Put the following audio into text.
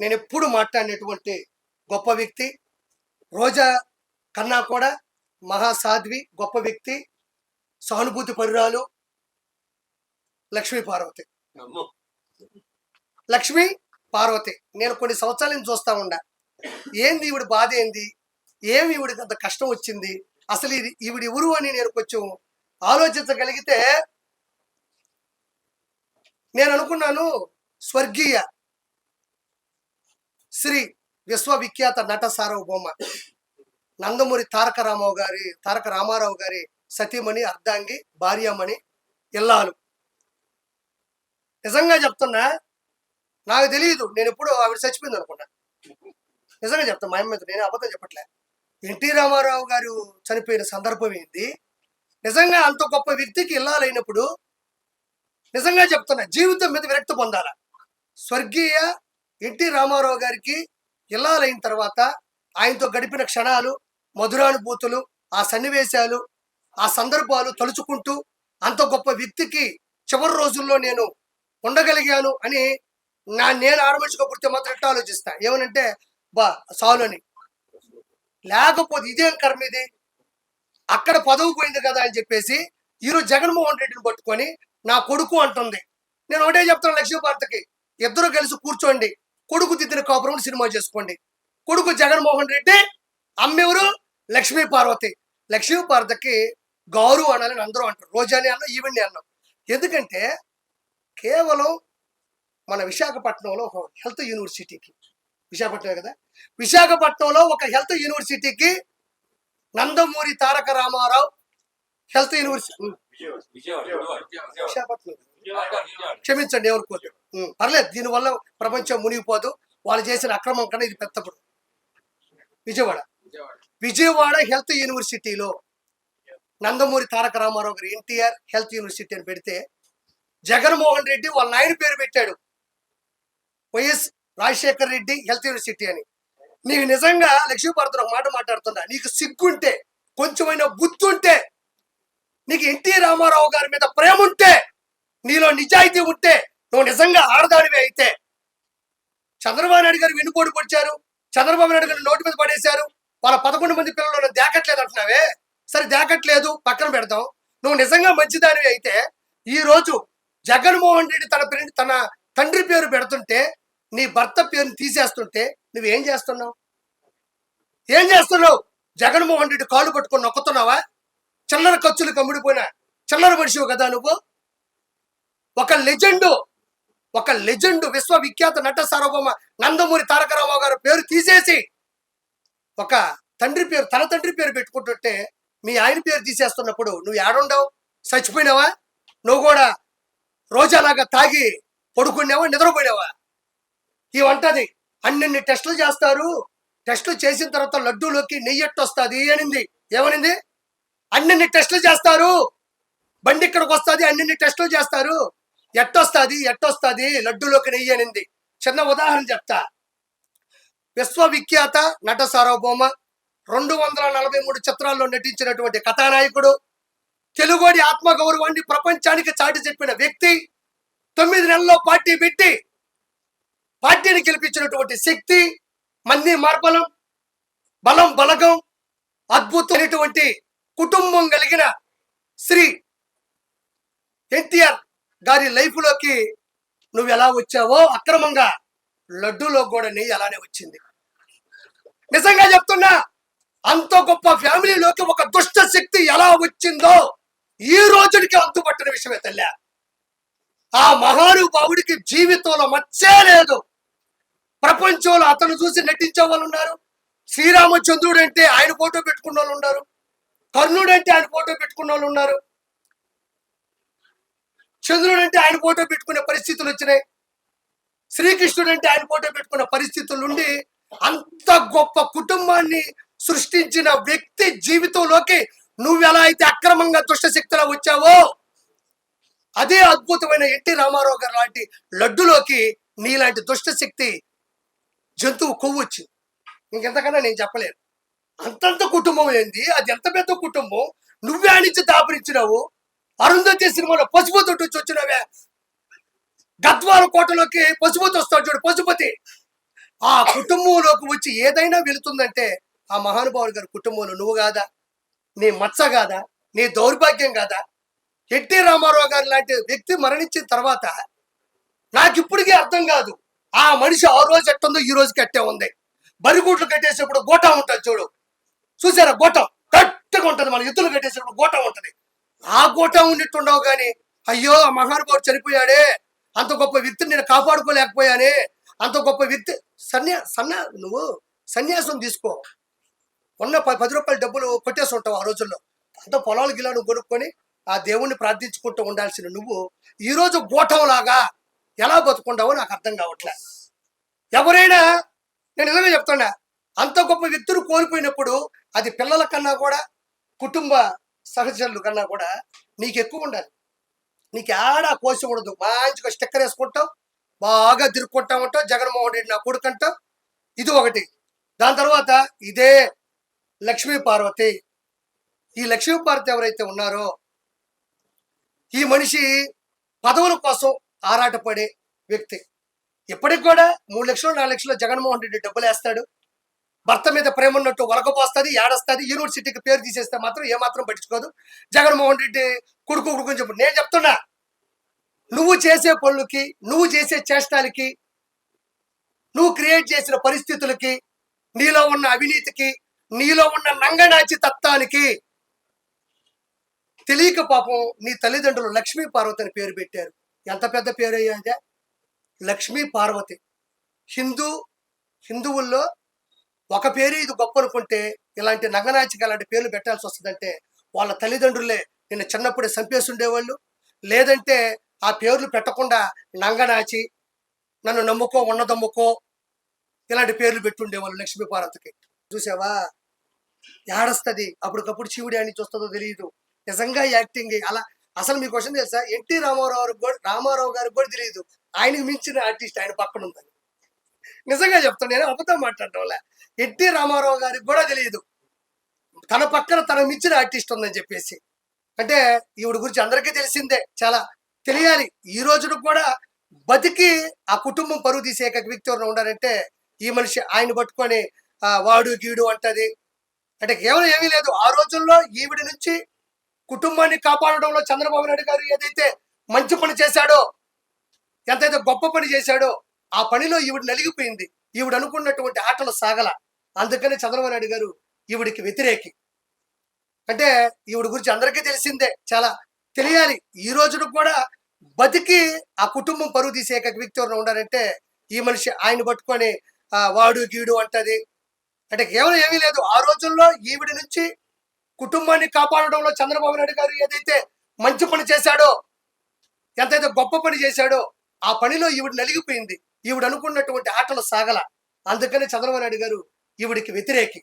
నేను ఎప్పుడు మాట్లాడినటువంటి గొప్ప వ్యక్తి రోజా కన్నా కూడా మహాసాధ్వి గొప్ప వ్యక్తి సానుభూతి పరురాలు లక్ష్మీ పార్వతి. లక్ష్మి పార్వతి. నేను కొన్ని సంవత్సరాల నుంచి చూస్తా ఉండా. ఏంది ఈవిడ బాధ ఏంది? ఏమి ఈవిడికి అంత కష్టం వచ్చింది? అసలు ఇది ఈవిడ ఎవరు అని నేను కొంచెం ఆలోచించగలిగితే నేను అనుకున్నాను స్వర్గీయ. శ్రీ విశ్వవిఖ్యాత నట సార్వభౌమ నందమూరి తారక రామారావు గారి తారక రామారావు గారి సతీమణి అర్ధాంగి భార్యమణి ఇల్లాలు. నిజంగా చెప్తున్నా నాకు తెలియదు నేను ఎప్పుడు ఆవిడ చచ్చిపోయింది అనుకున్నా. నిజంగా చెప్తాను మా అమ్మ మీద నేను అబద్ధం చెప్పట్లే. ఎన్టీ రామారావు గారు చనిపోయిన సందర్భం ఏంది? నిజంగా అంత గొప్ప వ్యక్తికి ఇల్లాలైనప్పుడు నిజంగా చెప్తున్నా జీవితం మీద విరక్తి పొందాల? స్వర్గీయ ఎన్టీ రామారావు గారికి ఇల్లాలైన తర్వాత ఆయనతో గడిపిన క్షణాలు మధురానుభూతులు ఆ సన్నివేశాలు ఆ సందర్భాలు తలుచుకుంటూ అంత గొప్ప వ్యక్తికి చివరి రోజుల్లో నేను ఉండగలిగాను అని నా నేను ఆడమనిషిగా మాత్రం ఎట్లా ఆలోచిస్తా? ఏమనంటే బా సాలు అని. లేకపోతే ఇదేం కర్మ ఇది? అక్కడ పదవి పోయింది కదా అని చెప్పేసి ఈరోజు జగన్మోహన్ రెడ్డిని పట్టుకొని నా కొడుకు అంటుంది. నేను ఒకటే చెప్తాను లక్ష్మీభారతికి ఇద్దరు కలిసి కూర్చోండి. కొడుకు దిద్దిన కాపురం సినిమా చేసుకోండి. కొడుకు జగన్మోహన్ రెడ్డి అమ్మెవరు? లక్ష్మీ పార్వతి. లక్ష్మీ పార్వతికి గౌరవ అనాలని అందరూ అంటారు. రోజాని అన్నాం ఈవెండి అన్నాం. ఎందుకంటే కేవలం మన విశాఖపట్నంలో ఒక హెల్త్ యూనివర్సిటీకి విశాఖపట్నం కదా? విశాఖపట్నంలో ఒక హెల్త్ యూనివర్సిటీకి నందమూరి తారక రామారావు హెల్త్ యూనివర్సిటీ విశాఖపట్నం క్షమించండి ఎవరికోదు ఉం, పర్లేదు దీనివల్ల ప్రపంచం మునిగిపోదు. వాళ్ళు చేసిన అక్రమం కన్నా ఇది పెద్దప్పుడు విజయవాడ. విజయవాడ హెల్త్ యూనివర్సిటీలో నందమూరి తారక రామారావు గారు ఎన్టీఆర్ హెల్త్ యూనివర్సిటీ అని పెడితే జగన్మోహన్ రెడ్డి వాళ్ళ నాయన పేరు పెట్టాడు. YS Rajasekhar Reddy health university అని. నీకు నిజంగా లక్ష్మీభారతిలో ఒక మాట మాట్లాడుతున్నా. నీకు సిగ్గుంటే కొంచెమైనా బుద్ధి ఉంటే నీకు ఎన్టీ రామారావు గారి మీద ప్రేమ ఉంటే నీలో నిజాయితీ ఉంటే నువ్వు నిజంగా ఆడదానివి అయితే. చంద్రబాబు నాయుడు గారు వెనుకోడు పొడిచారు. చంద్రబాబు నాయుడు గారు నోటి మీద పడేశారు. వాళ్ళ పదకొండు మంది పిల్లలు దేకట్లేదు అంటున్నావే? సరే దాకట్లేదు పక్కన పెడతాం. నువ్వు నిజంగా మంచిదానివి అయితే ఈ రోజు జగన్మోహన్ రెడ్డి తన పేరు తన తండ్రి పేరు పెడుతుంటే నీ భర్త పేరుని తీసేస్తుంటే నువ్వేం చేస్తున్నావు? ఏం చేస్తున్నావు? జగన్మోహన్ రెడ్డి కాళ్ళు పట్టుకొని నొక్కుతున్నావా? చిల్లర ఖర్చులు కమ్ముడిపోయినా చిల్లర మనిషివు కదా నువ్వు? ఒక లెజెండు ఒక లెజెండ్ విశ్వవిఖ్యాత నట సార్వభౌమ నందమూరి తారక రామారావు గారి పేరు తీసేసి ఒక తండ్రి పేరు తన తండ్రి పేరు పెట్టుకుంటుంటే మీ ఆయన పేరు తీసేస్తున్నప్పుడు నువ్వు ఏడుండవు? చచ్చిపోయినావా? నువ్వు కూడా రోజాలాగా తాగి పడుకున్నావా? నిద్రపోయినావా? ఈ వంటది అన్నిన్ని టెస్టులు చేస్తారు. టెస్టులు చేసిన తర్వాత లడ్డూలోకి నెయ్యి వస్తుంది అనింది. ఏమనింది? అన్నిన్ని టెస్టులు చేస్తారు. బండి ఇక్కడికి వస్తుంది అన్నిన్ని టెస్టులు చేస్తారు. ఎట్టొస్తుంది ఎట్టొస్తుంది? లడ్డూలోకి నెయ్యి అనింది. చిన్న ఉదాహరణ చెప్తా. విశ్వవిఖ్యాత నట సార్వభౌమ రెండు వందల నలభై మూడు చిత్రాల్లో నటించినటువంటి కథానాయకుడు తెలుగుడి ఆత్మగౌరవాన్ని ప్రపంచానికి చాటి చెప్పిన వ్యక్తి తొమ్మిది నెలల్లో పార్టీ పెట్టి పార్టీని గెలిపించినటువంటి శక్తి మంది మార్బలం బలం బలగం అద్భుతమైనటువంటి కుటుంబం కలిగిన శ్రీ ఎన్టీఆర్ గారి లైఫ్లోకి నువ్వు ఎలా వచ్చావో అక్రమంగా లడ్డూలో కూడా నెయ్యి అలానే వచ్చింది. నిజంగా చెప్తున్నా అంత గొప్ప ఫ్యామిలీలోకి ఒక దుష్ట శక్తి ఎలా వచ్చిందో ఈ రోజుడికి అంతుపట్టిన విషయమే తల్లి. ఆ మహానుభావుడికి జీవితంలో మచ్చే లేదు. ప్రపంచంలో అతను చూసి నటించే వాళ్ళు ఉన్నారు. శ్రీరామచంద్రుడు అంటే ఆయన ఫోటో పెట్టుకున్న వాళ్ళు ఉన్నారు. కర్ణుడు అంటే ఆయన ఫోటో పెట్టుకున్న వాళ్ళు ఉన్నారు. చంద్రుడు అంటే ఆయన ఫోటో పెట్టుకునే పరిస్థితులు వచ్చినాయి. శ్రీకృష్ణుడు అంటే ఆయన ఫోటో పెట్టుకున్న పరిస్థితులు ఉండి అంత గొప్ప కుటుంబాన్ని సృష్టించిన వ్యక్తి జీవితంలోకి నువ్వు ఎలా అయితే అక్రమంగా దుష్టశక్తిలా వచ్చావో అదే అద్భుతమైన ఎన్టీ రామారావు గారు లాంటి లడ్డులోకి నీలాంటి దుష్టశక్తి జంతువు కొవ్వు ఇంకెంతకన్నా నేను చెప్పలేను. అంతంత కుటుంబం ఏంది? అది ఎంత పెద్ద కుటుంబం? నువ్వే నుంచి దాపరించినావు. అరుంధతి సినిమాలో పశుపతి వచ్చి వచ్చినవే. గద్వాల కోటలోకి పశుపతి వస్తాడు చూడు పశుపతి. ఆ కుటుంబంలోకి వచ్చి ఏదైనా వెళుతుందంటే ఆ మహానుభావుడు గారి కుటుంబంలో నువ్వు కాదా? నీ మచ్చ కాదా? నీ దౌర్భాగ్యం కాదా? ఎన్టీ రామారావు గారు లాంటి వ్యక్తి మరణించిన తర్వాత నాకు ఇప్పటికీ అర్థం కాదు. ఆ మనిషి ఆ రోజు ఎట్టుందో ఈ రోజు కట్టే ఉంది. బరిగూట్లు కట్టేసేప్పుడు గోటా ఉంటుంది చూడు. చూసారా గోటం? గట్టిగా ఉంటుంది మన ఎత్తులు కట్టేసేప్పుడు గోటం ఉంటుంది. ఆ గోటం ఉన్నట్టుండవు కానీ అయ్యో ఆ మహానుభావుడు చనిపోయాడే. అంత గొప్ప వ్యక్తిని నేను కాపాడుకోలేకపోయానే. అంత గొప్ప వ్యక్తి సన్యా సన్నా నువ్వు సన్యాసం తీసుకో. ఉన్న పది రూపాయల డబ్బులు కొట్టేసి ఉంటావు ఆ రోజుల్లో. అంత పొలాలు గిలాను కొనుక్కొని ఆ దేవుణ్ణి ప్రార్థించుకుంటూ ఉండాల్సిన నువ్వు ఈరోజు గోఠంలాగా ఎలా బతుకుంటావో నాకు అర్థం కావట్లే. ఎవరైనా నేను నిజంగా చెప్తున్నా అంత గొప్ప వ్యక్తులు కోల్పోయినప్పుడు అది పిల్లల కన్నా కూడా కుటుంబ సహచరులు కన్నా కూడా నీకు ఎక్కువ ఉండాలి. నీకు ఆడా కోసి ఉండదు. మంచిగా స్టిక్కర్ వేసుకుంటావు బాగా తిరుక్కుంటా ఉంటావు జగన్మోహన్ రెడ్డి నా కొడుకంటావు ఇది ఒకటి. దాని తర్వాత ఇదే లక్ష్మీ పార్వతి. ఈ లక్ష్మీ పార్వతి ఎవరైతే ఉన్నారో ఈ మనిషి పదవుల కోసం ఆరాటపడే వ్యక్తి. ఇప్పటికి కూడా మూడు లక్షలు నాలుగు లక్షలు జగన్మోహన్ రెడ్డి డబ్బులు వేస్తాడు. భర్త మీద ప్రేమ ఉన్నట్టు వలకపోస్తుంది ఏడస్తుంది యూనివర్సిటీకి పేరు తీసేస్తే మాత్రం ఏమాత్రం పట్టించుకోదు. జగన్మోహన్ రెడ్డి కొడుకు కొడుకు అని చెప్పు. నేను చెప్తున్నా నువ్వు చేసే పనులకి నువ్వు చేసే చేష్టాలకి నువ్వు క్రియేట్ చేసిన పరిస్థితులకి నీలో ఉన్న అవినీతికి నీలో ఉన్న నంగనాచి తత్వానికి తెలియక పాపం నీ తల్లిదండ్రులు లక్ష్మీ పార్వతి అని పేరు పెట్టారు. ఎంత పెద్ద పేరు అయ్యాదే లక్ష్మీ పార్వతి. హిందూ హిందువుల్లో ఒక పేరు ఇది గొప్ప అనుకుంటే ఇలాంటి నంగనాచికి అలాంటి పేర్లు పెట్టాల్సి వస్తుందంటే వాళ్ళ తల్లిదండ్రులే నిన్న చిన్నప్పుడే చంపేసి ఉండేవాళ్ళు లేదంటే ఆ పేర్లు పెట్టకుండా నంగనాచి నన్ను నమ్ముకో ఉన్నదమ్ముకో ఇలాంటి పేర్లు పెట్టుండేవాళ్ళు లక్ష్మీ పార్వతికి. చూసావా? ఏడస్తుంది. అప్పటికప్పుడు శివుడి అని చూస్తుందో తెలియదు నిజంగా యాక్టింగ్ అలా అసలు మీ క్వశ్చన్ తెలుసా? ఎన్టీ రామారావు గారికి కూడా రామారావు గారికి కూడా తెలియదు ఆయనకి మించిన ఆర్టిస్ట్ ఆయన పక్కన ఉందని నిజంగా చెప్తాను నేను అబద్ధం మాట్లాడటం లే ఎన్టీ రామారావు గారికి కూడా తెలియదు. తన పక్కన తన మించిన ఆర్టిస్ట్ ఉందని చెప్పేసి. అంటే ఈవిడ గురించి అందరికీ తెలిసిందే చాలా తెలియాలి. ఈ రోజున కూడా బతికి ఆ కుటుంబం పరువు తీసే ఏకైక వ్యక్తి ఉండాలంటే ఈ మనిషి ఆయన పట్టుకొని వాడు గీడు అంటది. అంటే కేవలం ఏమీ లేదు. ఆ రోజుల్లో ఈవిడ నుంచి కుటుంబాన్ని కాపాడడంలో చంద్రబాబు నాయుడు గారు ఏదైతే మంచి పని చేశాడో ఎంతైతే గొప్ప పని చేశాడో ఆ పనిలో ఈవిడ నలిగిపోయింది. ఈవిడ అనుకున్నటువంటి ఆటలు సాగల. అందుకని చంద్రబాబు నాయుడు గారు ఈవిడికి వ్యతిరేకి. అంటే ఈవిడ గురించి అందరికీ తెలిసిందే చాలా తెలియాలి. ఈ రోజున కూడా బతికి ఆ కుటుంబం పరువు తీసే ఏకైక వ్యక్తి ఎవరైనా ఉండాలంటే ఈ మనిషి ఆయన పట్టుకొని వాడు గీడు అంటది. అంటే కేవలం ఏమీ లేదు. ఆ రోజుల్లో ఈవిడ నుంచి కుటుంబాన్ని కాపాడడంలో చంద్రబాబు నాయుడు గారు ఏదైతే మంచి పని చేశాడో ఎంతైతే గొప్ప పని చేశాడో ఆ పనిలో ఈవిడ నలిగిపోయింది. ఈవిడ అనుకున్నటువంటి ఆటలు సాగల. అందుకని చంద్రబాబు నాయుడు గారు ఈవిడికి వ్యతిరేకి.